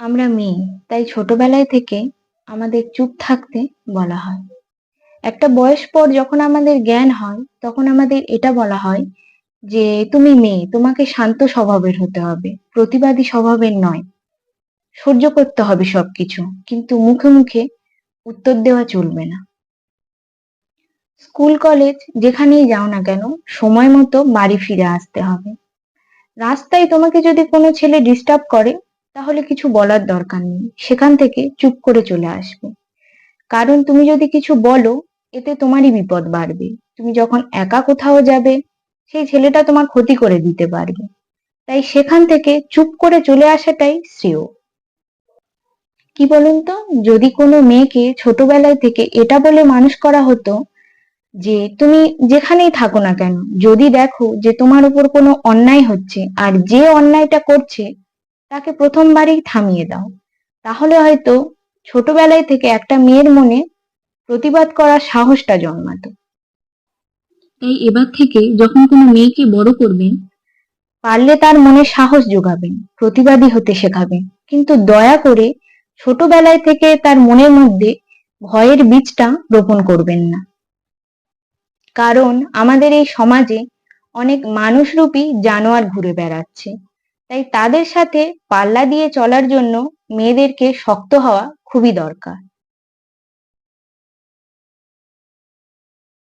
আমরা মেয়ে, তাই ছোটবেলায় থেকে আমাদের চুপ থাকতে বলা হয়। একটা বয়স পর যখন আমাদের জ্ঞান হয়, তখন আমাদের এটা বলা হয় যে, তুমি মেয়ে, তোমাকে শান্ত স্বভাবের হতে হবে, প্রতিবাদী স্বভাবের নয়। সহ্য করতে হবে সবকিছু, কিন্তু মুখে মুখে উত্তর দেওয়া চলবে না। স্কুল, কলেজ যেখানেই যাও না কেন, সময় মতো বাড়ি ফিরে আসতে হবে। রাস্তায় তোমাকে যদি কোনো ছেলে ডিস্টার্ব করে তাহলে কিছু বলার দরকার নেই। সেখান থেকে চুপ করে চলে আসবে। কারণ তুমি যদি কিছু বলো, এতে তোমারই বিপদ বাড়বে। তুমি যখন একা কোথাও যাবে, সেই ছেলেটা তোমার ক্ষতি করে দিতে পারবে। তাই সেখান থেকে চুপ করে চলে আসাটাই শ্রেয়। কি বলুন তো? যদি কোনো মেয়েকে ছোটবেলায় থেকে এটা বলে মানুষ করা হতো যে, তুমি যেখানেই থাকো না কেন, যদি দেখো যে তোমার উপর কোনো অন্যায় হচ্ছে, আর যে অন্যায়টা করছে তাকে প্রথমবারেই থামিয়ে দাও। তাহলে হয়তো ছোটবেলায় থেকে একটা মেয়ের মনে প্রতিবাদ করার সাহসটা জন্মাতো। তাই এবার থেকে যখন কোনো মেয়েকে বড় করবেন পারলে তার মনে সাহস যোগাবেন প্রতিবাদী হতে শেখাবেন। কিন্তু দয়া করে ছোটবেলায় থেকে তার মনের মধ্যে ভয়ের বীজটা রোপণ করবেন না। কারণ আমাদের এই সমাজে অনেক মানুষরূপী জানোয়ার ঘুরে বেড়াচ্ছে। তাই তাদের সাথে পাল্লা দিয়ে চলার জন্য মেয়েদেরকে শক্ত হওয়া খুবই দরকার।